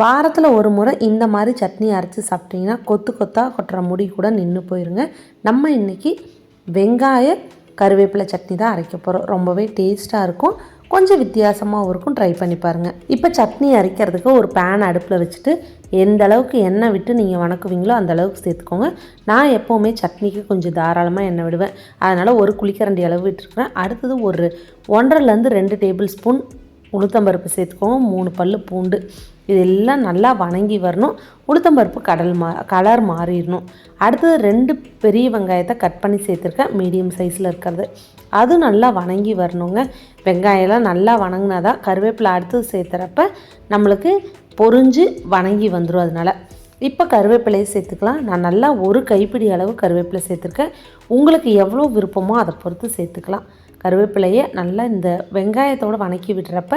வாரத்தில் ஒரு முறை இந்த மாதிரி சட்னி அரைச்சி சாப்பிட்டீங்கன்னா கொத்து கொத்தாக கொட்டுற முடி கூட நின்று போயிருங்க. நம்ம இன்றைக்கி வெங்காய கருவேப்பிலை சட்னி தான் அரைக்க போகிறோம் ரொம்பவே டேஸ்ட்டாக இருக்கும். கொஞ்சம் வித்தியாசமாகவும் இருக்கும். ட்ரை பண்ணி பாருங்கள் இப்போ சட்னி அரைக்கிறதுக்கு ஒரு பேன் அடுப்பில் வச்சுட்டு எந்த அளவுக்கு எண்ணெய் விட்டு நீங்கள் வணக்குவீங்களோ அந்த அளவுக்கு சேர்த்துக்கோங்க. நான் எப்போவுமே சட்னிக்கு கொஞ்சம் தாராளமாக எண்ணெய் விடுவேன். அதனால் ஒரு குளிக்கரண்டி அளவு விட்டுருக்குறேன். அடுத்தது ஒரு ஒன்றரைலேருந்து ரெண்டு டேபிள் ஸ்பூன் உளுத்தம்பருப்பு சேர்த்துக்கோங்க. மூணு பல் பூண்டு. இதெல்லாம் நல்லா வணங்கி வரணும். உளுத்தம்பருப்பு கடல் மா கலர் மாறிடணும். அடுத்தது ரெண்டு பெரிய வெங்காயத்தை கட் பண்ணி சேர்த்துருக்கேன். மீடியம் சைஸில் இருக்கிறது. அது நல்லா வணங்கி வரணுங்க. வெங்காயம்லாம் நல்லா வணங்கினா தான் கருவேப்பிலை அடுத்து சேர்த்துறப்ப நம்மளுக்கு பொறிஞ்சு வணங்கி வந்துடும் அதனால். இப்போ கருவேப்பிலையை சேர்த்துக்கலாம். நான் நல்லா ஒரு கைப்பிடி அளவு கருவேப்பிலை சேர்த்துருக்கேன். உங்களுக்கு எவ்வளோ விருப்பமோ அதை பொறுத்து சேர்த்துக்கலாம். கருவேப்பிலையை நல்லா இந்த வெங்காயத்தோடு வணக்கி விடுறப்ப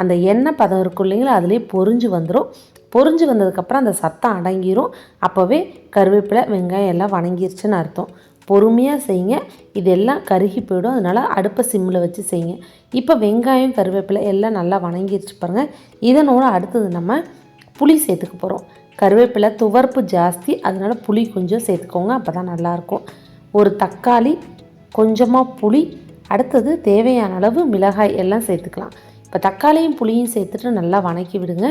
அந்த எண்ணெய் பதம் இருக்கும் இல்லைங்களா அதுலேயே பொறிஞ்சு வந்துடும் பொறிஞ்சு வந்ததுக்கப்புறம் அந்த சத்தம் அடங்கிரும். அப்போவே கருவேப்பிலை வெங்காயம் எல்லாம் வணங்கிருச்சுன்னு அர்த்தம். பொறுமையாக செய்யுங்க. இதெல்லாம் கருகி போயிடும். அதனால் அடுப்பை சிம்மில் வச்சு செய்யுங்க. இப்போ வெங்காயம் கருவேப்பிலை எல்லாம் நல்லா வணங்கிருச்சு பாருங்கள் இதனோட அடுத்தது நம்ம புளி சேர்த்துக்க போகிறோம் கருவேப்பிலை துவர்ப்பு ஜாஸ்தி அதனால் புளி கொஞ்சம் சேர்த்துக்கோங்க அப்போ தான் நல்லாயிருக்கும். ஒரு தக்காளி கொஞ்சமாக புளி அடுத்தது தேவையான அளவு மிளகாய் எல்லாம் சேர்த்துக்கலாம். இப்போ தக்காளியும் புளியும் சேர்த்துட்டு நல்லா வணக்கி விடுங்க.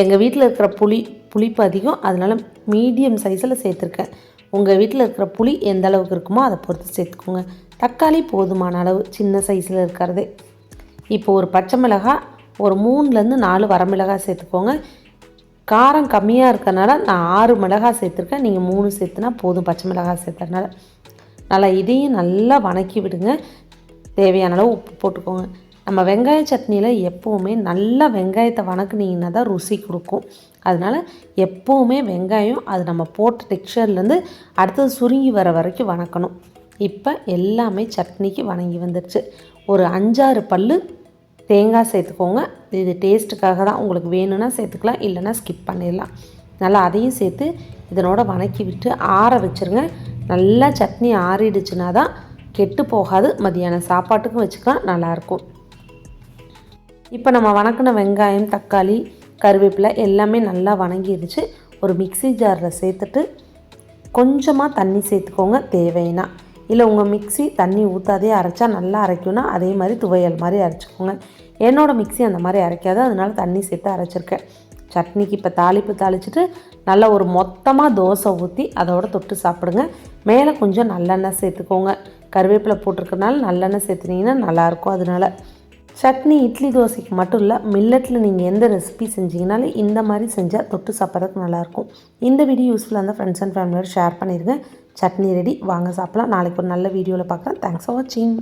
எங்கள் வீட்டில் இருக்கிற புளி புளிப்பு அதிகம் அதனால் மீடியம் சைஸில் சேர்த்துருக்கேன். உங்கள் வீட்டில் இருக்கிற புளி எந்த அளவுக்கு இருக்குமோ அதை பொறுத்து சேர்த்துக்கோங்க. தக்காளி போதுமான அளவு சின்ன சைஸில் இருக்கிறதே. இப்போ ஒரு பச்சை மிளகாய் ஒரு மூணுலேருந்து நாலு வரமிளகாய் சேர்த்துக்கோங்க. காரம் கம்மியாக இருக்கிறனால நான் ஆறு மிளகாய் சேர்த்துருக்கேன். நீங்கள் மூணு சேர்த்துனா போதும். பச்சை மிளகாய் சேர்த்தனால நல்லா இதையும் நல்லா வணக்கி விடுங்க. தேவையான அளவு உப்பு போட்டுக்கோங்க. நம்ம வெங்காய சட்னியில் எப்போவுமே நல்லா வெங்காயத்தை வணக்குனீங்கன்னா தான் ருசி கொடுக்கும். அதனால் எப்போவுமே வெங்காயம் அது நம்ம போட்ட டெக்ஸ்சர்லேருந்து அடுத்தது சுருங்கி வர வரைக்கும் வணக்கணும். இப்போ எல்லாமே சட்னிக்கு வணங்கி வந்துடுச்சு ஒரு அஞ்சாறு பல் தேங்காய் சேர்த்துக்கோங்க. இது டேஸ்ட்டுக்காக தான் உங்களுக்கு வேணும்னா சேர்த்துக்கலாம் இல்லைன்னா ஸ்கிப் பண்ணிடலாம். நல்லா அதையும் சேர்த்து இதனோட வணக்கி விட்டு ஆற வச்சுருங்க. நல்லா சட்னி ஆறிடுச்சுன்னா தான் கெட்டு போகாது. மதியானம் சாப்பாட்டுக்கும் வச்சுக்கலாம் நல்லாயிருக்கும். இப்போ நம்ம வணக்கின வெங்காயம் தக்காளி கருவேப்பிலை எல்லாமே நல்லா வணங்கிடுச்சு. ஒரு மிக்சி ஜாரில் சேர்த்துட்டு கொஞ்சமாக தண்ணி சேர்த்துக்கோங்க தேவைன்னா. இல்லை உங்கள் மிக்சி தண்ணி ஊற்றாதே அரைச்சா நல்லா அரைக்கும்னா அதே மாதிரி துவையல் மாதிரி அரைச்சிக்கோங்க. என்னோடய மிக்சி அந்த மாதிரி அரைக்காது அதனால் தண்ணி சேர்த்து அரைச்சிருக்கேன். சட்னிக்கு இப்போ தாளிப்பு தாளிச்சிட்டு நல்லா ஒரு மொத்தமாக தோசை ஊற்றி அதோட தொட்டு சாப்பிடுங்க. மேலே கொஞ்சம் நல்லெண்ணெய் சேர்த்துக்கோங்க. கருவேப்பிலை போட்டிருக்கனால நல்லெண்ணெய் சேர்த்துனீங்கன்னா நல்லாயிருக்கும் அதனால். சட்னி இட்லி தோசைக்கு மட்டும் இல்லை மில்லட்டில் நீங்கள் எந்த ரெசிபி செஞ்சீங்கனாலும் இந்த மாதிரி செஞ்சால் தொட்டு சாப்பிட்றதுக்கு நல்லாயிருக்கும். இந்த வீடியோ யூஸ்ஃபுல்லாக இருந்தால் ஃப்ரெண்ட்ஸ் அண்ட் ஃபேமிலியோட ஷேர் பண்ணிடுங்க சட்னி ரெடி. வாங்க சாப்பிட்லாம். நாளைக்கு ஒரு நல்ல வீடியோவில் பார்க்குறேன் தேங்க்ஸ் ஃபார் வாட்சிங்